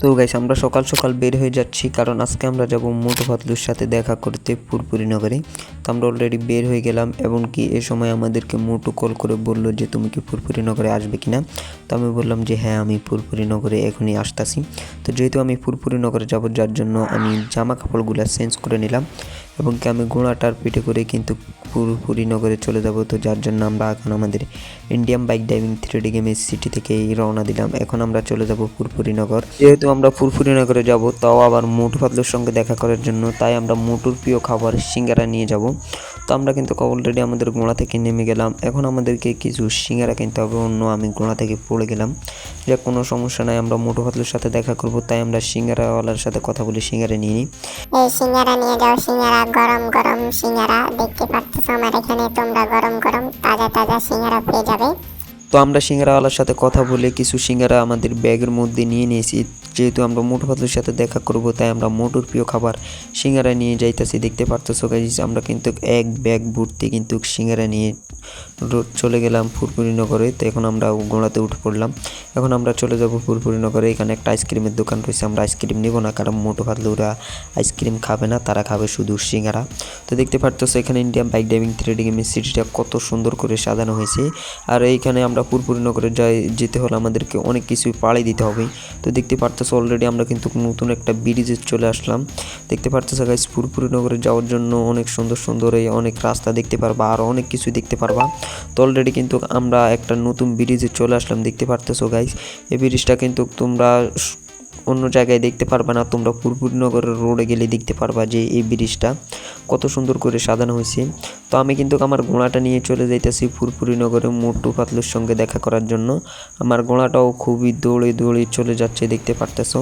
তো গাইস আমরা সকাল সকাল বের হয়ে যাচ্ছি, কারণ আজকে আমরা যাব মোটো ভাতলুর সাথে দেখা করতে পুরপুরি নগরে। তো আমরা অলরেডি বের হয়ে গেলাম এবং কি এ সময় আমাদেরকে মোটু কল করে বলল যে, তুমি কি পুরপুরি নগরে আসবে কিনা? তো আমি বললাম যে হ্যাঁ আমি পুরপুরি নগরে এখনই আসতাছি। তো যেহেতু আমি পুরপুরি নগরে যাব, যার জন্য আমি জামা কাপড়গুলো চেঞ্জ করে নিলাম। এবং কি আমি ঘোড়াটার পিঠে করে কিন্তু পুরোপুরি নগরে চলে যাব। তো যার জন্য আমরা এখন আমাদের Indian bike driving three D গেমের সিটি থেকে রওনা দিলাম। এখন আমরা চলে যাব পুরপুরি নগর যেহেতু আমরা পুরপুরি নগরে যাব, তাও আবার মোটু পাতলুর সঙ্গে দেখা করার জন্য, তাই আমরা মোটুর প্রিয় খাবার সিঙ্গারা নিয়ে যাব। তো আমরা কিন্তু অলরেডি আমাদের গোড়া থেকে নেমে গেলাম। এখন আমাদেরকে কিছু সিঙ্গারা কিনতে হবে অন্য আমি গোড়া থেকে পড়ে গেলাম। যে কোনো সমস্যা নাই আমরা মোটু পাতলুর সাথে দেখা করব তাই আমরা সিঙ্গারাওয়ালার সাথে কথা বলে সিঙ্গারা নিয়ে নিই। এই সিঙ্গারা নিয়ে যাও সিঙ্গারা গরম গরম সিঙ্গারা। দেখতে পাচ্ছ আমার এখানে তোমরা গরম গরম তাজা তাজা সিঙ্গারা পেয়ে যাবে। তো আমরা সিঙ্গারাওয়ালার সাথে কথা বলে কিছু সিঙ্গারা আমাদের ব্যাগের মধ্যে নিয়ে নিয়েছি। যেহেতু আমরা মোটু পাতলুর সাথে দেখা করব, তাই আমরা মোটুর প্রিয় খাবার সিঙ্গারা নিয়ে যাইতেছি, দেখতে পারতেছো গাইজ আমরা কিন্তু এক ব্যাগ ভর্তি কিন্তু সিঙ্গারা নিয়ে চলে গেলাম ফুরফুরি নগরে। তো এখন আমরা গোড়াতে উঠে পড়লাম। এখন আমরা চলে যাব ফুরফুরি নগরে। এখানে একটা আইসক্রিমের দোকান রয়েছে। আমরা আইসক্রিম নেব না, কারণ মোটো পাতলুরা আইসক্রিম খাবে না, তারা খাবে শুধু সিঙ্গারা। তো দেখতে পারতেছো, এখানে ইন্ডিয়ান বাইক ড্রাইভিং থ্রি গেমের সিটিটা কত সুন্দর করে সাজানো হয়েছে। আর এইখানে আমরা পুরপুরি নগরে যাই, যেতে হলে আমাদেরকে অনেক কিছুই পাড়ি দিতে হবে। তো দেখতে পারতেছো অলরেডি আমরা কিন্তু নতুন একটা ব্রিজে চলে আসলাম। দেখতে পারতেছো গাইস পুরপুরি নগরে যাওয়ার জন্য অনেক সুন্দর সুন্দর এই অনেক রাস্তা দেখতে পারবা, আর অনেক কিছু দেখতে পারবা। তো অলরেডি কিন্তু আমরা একটা নতুন ব্রিজে চলে আসলাম, দেখতে পারতেছো গাইস এই ব্রিজটা কিন্তু তোমরা অন্য জায়গায় দেখতে পারবা না, তোমরা পুরপুরনগরের রোডে গেলে দেখতে পারবা যে এই ব্রিজটা কত সুন্দর করে সাজানো হয়েছে। আমি কিন্তু আমার ঘোড়াটা নিয়ে চলে যাইতেছি ফুরফুরি নগরে মোটু পাতলুর সঙ্গে দেখা করার জন্য। আমার ঘোড়াটাও খুবই দৌড়ে দৌড়ে চলে যাচ্ছে, দেখতে পারতেছো?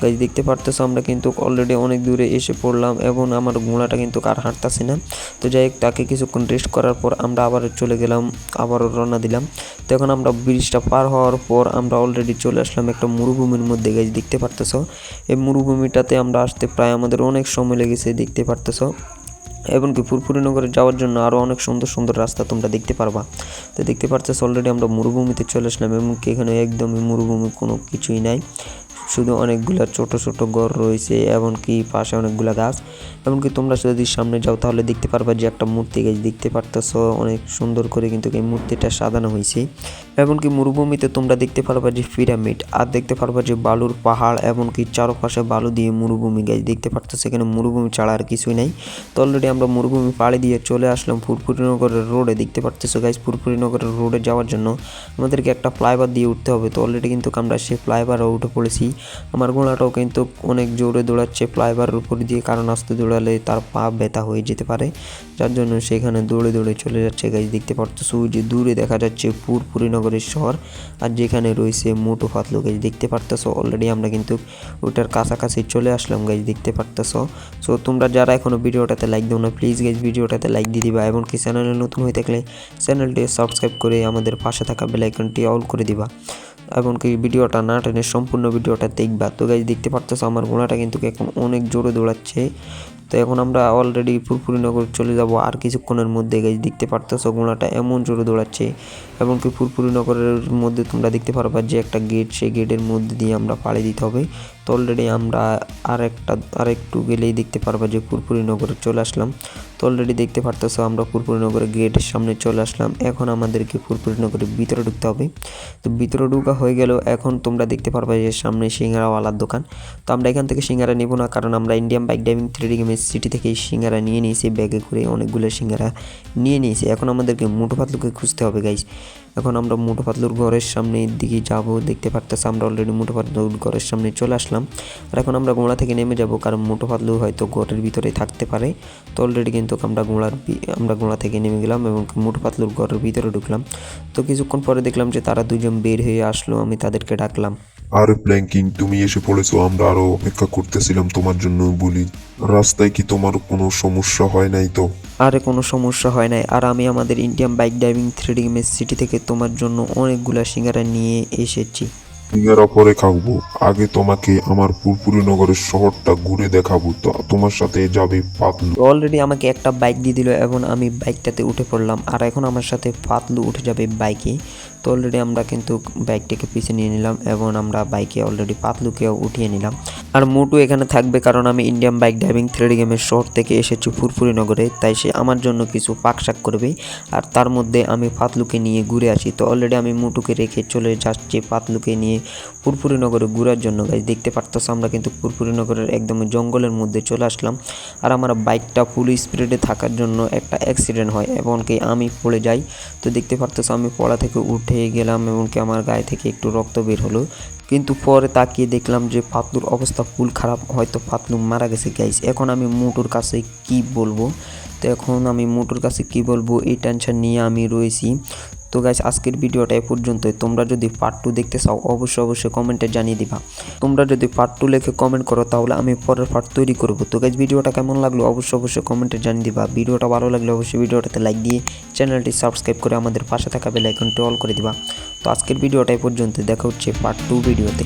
গাছ দেখতে পারতেছো, আমরা কিন্তু অলরেডি অনেক দূরে এসে পড়লাম এবং আমার ঘোড়াটা কিন্তু আর হাঁটতাছে না। তো যাই হোক, তাকে কিছুক্ষণ রেস্ট করার পর আমরা আবার চলে গেলাম, আবারও রওনা দিলাম। তো এখন আমরা ব্রিজটা পার হওয়ার পর আমরা অলরেডি চলে আসলাম একটা মরুভূমির মধ্যে গাছ দেখতে পারতেছো? এই মরুভূমিটাতে আমরা আসতে প্রায় আমাদের অনেক সময় লেগেছে, দেখতে পারতেছো? এমনকি ফুরফুরি নগরে যাওয়ার জন্য আরও অনেক সুন্দর সুন্দর রাস্তা তোমরা দেখতে পারবা। তো দেখতে পারতেছ অলরেডি আমরা মরুভূমিতে চলে আসলাম এমনকি এখানে একদমই মরুভূমি কোনো কিছুই নাই। শুধু অনেকগুলা ছোট ছোট ঘর রয়েছে এমনকি পাশে অনেকগুলা গাছ। এমনকি তোমরা যদি সামনে যাও তাহলে দেখতে পারবা যে একটা মূর্তি গাছ দেখতে পারতেছো। অনেক সুন্দর করে কিন্তু এই মূর্তিটা সাজানো হয়েছে। এমনকি মরুভূমিতে তোমরা দেখতে পারবা যে পিরামিড, আর দেখতে পারবা যে বালুর পাহাড়, এমনকি চারপাশে বালু দিয়ে মরুভূমি গাছ দেখতে পারতেছো, সেখানে মরুভূমি ছাড়া আর কিছুই নাই। তো অলরেডি আমরা মরুভূমি পাড়ি দিয়ে চলে আসলাম ফুরফুরিনগরের রোডে দেখতে পারতেছো গাইজ ফুরফুরিনগরের রোডে যাওয়ার জন্য আমাদেরকে একটা ফ্লাইওভার দিয়ে উঠতে হবে। তো অলরেডি কিন্তু আমরা সেই ফ্লাইওভারে উঠে পড়েছি। আমার ঘোড়াটাও কিন্তু অনেক জোরে দৌড়াচ্ছে ফ্লাইওভারের উপর দিয়ে, কারণ আস্তে দৌড়ালে তার পা ব্যথা হয়ে যেতে পারে। যার জন্য সেখানে দৌড়ে দৌড়ে চলে যাচ্ছে গাইজ দেখতে পারতেছো যে দূরে দেখা যাচ্ছে পুরপুরিনগরের শহর। আর যেখানে রয়েছে মোটো ফাতলু গাইজ দেখতে পারতেছো? অলরেডি আমরা কিন্তু ওটার কাছাকাছি চলে আসলাম গাছ দেখতে পারতেছো? সো তোমরা যারা এখনও ভিডিওটাতে লাইক দাও না প্লিজ গাইজ ভিডিওটাতে লাইক দিয়ে দিবা। এবং কি চ্যানেলে নতুন হয়ে থাকলে চ্যানেলটি সাবস্ক্রাইব করে আমাদের পাশে থাকা বেল আইকনটি অল করে দিবা। এমনকি ভিডিওটা না টেনে সম্পূর্ণ ভিডিওটা দেখবা। তো গাইজ দেখতে পারতেছো, আমার ঘোড়াটা কিন্তু এখন অনেক জোরে দৌড়াচ্ছে। তো এখন আমরা অলরেডি ফুরফুরিনগর চলে যাব। আর কিছুক্ষণের মধ্যে গাইজ দেখতে পারতেছো ঘোড়াটা এমন জোরে দৌড়াচ্ছে। এবং এমনকি ফুরফুরিনগরের মধ্যে তোমরা দেখতে পারবা যে একটা গেট সেই গেটের মধ্যে দিয়ে আমরা পাড়ি দিতে হবে। তো অলরেডি আমরা আর একটা আর একটু গেলেই দেখতে পারব যে ফুরফুরিনগরে চলে আসলাম। তো অলরেডি দেখতে পারতেছো আমরা ফুরফুরিনগরের গেটের সামনে চলে আসলাম। এখন আমাদেরকে ফুরফুরিনগরের ভিতরে ঢুকতে হবে। তো ভিতরে ঢুকা হয়ে গেল। এখন তোমরা দেখতে পারবা যে সামনে সিঙ্গারাওয়ালার দোকান। তো আমরা এখান থেকে সিঙ্গারা নিব না, কারণ আমরা ইন্ডিয়ান বাইক ড্রাইভিং থ্রি গেমের সিটি থেকে সিঙ্গারা নিয়ে নিয়েছি। ব্যাগে করে অনেকগুলো সিঙ্গারা নিয়ে নিয়েছি। এখন আমাদেরকে মোটো পাতলুকে খুঁজতে হবে গাইজ এখন আমরা মোটো পাতলুর ঘরের সামনে দিকে যাব, দেখতে পারতেছি আমরা অলরেডি মোটো পাতলুর ঘরের সামনে চলে আসলাম। আর এখন আমরা গোড়া থেকে নেমে যাব, কারণ মোটো পাতলু হয়তো ঘরের ভিতরে থাকতে পারে। তো অলরেডি কিন্তু আমরা গোড়ার আমরা গোড়া থেকে নেমে গেলাম এবং মোটো পাতলুর ঘরের ভিতরে ঢুকলাম। তো কিছুক্ষণ পরে দেখলাম যে তারা দুজন বের হয়ে আসলো, আমি তাদেরকে ডাকলাম। আরে প্ল্যাঙ্কিং তুমি এসে পড়েছো, আমরা আরও অপেক্ষা করতেছিলাম তোমার জন্য বলি। রাস্তায় কি তোমার কোনো সমস্যা হয় নাই তো? আরে কোনো সমস্যা হয় নাই। আর আমি আমাদের ইন্ডিয়ান বাইক ড্রাইভিং থ্রিডিং মেস সিটি থেকে তোমার জন্য অনেকগুলা সিঙ্গারা নিয়ে এসেছি। সিঙ্গারা পরে খাব আগে তোমাকে আমার পুরপুরি নগরের শহরটা ঘুরে দেখাবো। তো তোমার সাথে যাবে পাতলু। অলরেডি আমাকে একটা বাইক দিয়ে দিল এবং আমি বাইকটাতে উঠে পড়লাম। আর এখন আমার সাথে পাতলু উঠে যাবে বাইকে তো অলরেডি আমরা কিন্তু বাইকটাকে পিছিয়ে নিয়ে নিলাম, এবং আমরা বাইকে অলরেডি পাতলুকেও উঠিয়ে নিলাম। আর মোটু এখানে থাকবে কারণ আমি ইন্ডিয়ান বাইক ড্রাইভিং থ্রেড গেমের শহর থেকে এসেছি ফুরফুরি নগরে, তাই সে আমার জন্য কিছু পাকশাক করবে। আর তার মধ্যে আমি পাতলুকে নিয়ে ঘুরে আসি। তো অলরেডি আমি মোটুকে রেখে চলে যাচ্ছি পাতলুকে নিয়ে। ফুরফুরি নগরে ঘোরার জন্য গাইজ দেখতে পারতেছ আমরা কিন্তু ফুরফুরি নগরের একদম জঙ্গলের মধ্যে চলে আসলাম। আর আমার বাইকটা ফুল স্পিডে থাকার জন্য একটা অ্যাক্সিডেন্ট হয়, এমনকি আমি পড়ে যাই। তো দেখতে পারতেছ আমি পড়া থেকে উঠে গেলাম, এমনকি আমার গায়ে থেকে একটু রক্ত বের হলো। কিন্তু পরে তাকিয়ে দেখলাম যে পাতলুর অবস্থা ফুল খারাপ, হয়তো পাতলু মারা গেছে গাইস এখন আমি মোটর কাছে কি বলব? তো এখন আমি মোটর কাছে কি বলব? এই টেনশন নিয়ে আমি রয়েছি। তো গাইস আজকের ভিডিওটা এ পর্যন্তই। তোমরা যদি পার্ট টু দেখতে চাও, অবশ্যই অবশ্যই কমেন্টে জানিয়ে দিবা। তোমরা যদি পার্ট টু লেখে কমেন্ট করো, তাহলে আমি পরের পার্ট তৈরি করব। তো গাইস ভিডিওটা কেমন লাগল? অবশ্যই অবশ্যই কমেন্টে জানিয়ে দিবা। ভিডিওটা ভালো লাগলে অবশ্যই ভিডিওটাতে লাইক দিয়ে চ্যানেলটি সাবস্ক্রাইব করে আমাদের পাশে থাকা বেল আইকনটি অল করে দিবা। তো আজকের ভিডিওটা এ পর্যন্ত দেখা হচ্ছে পার্ট টু ভিডিওতে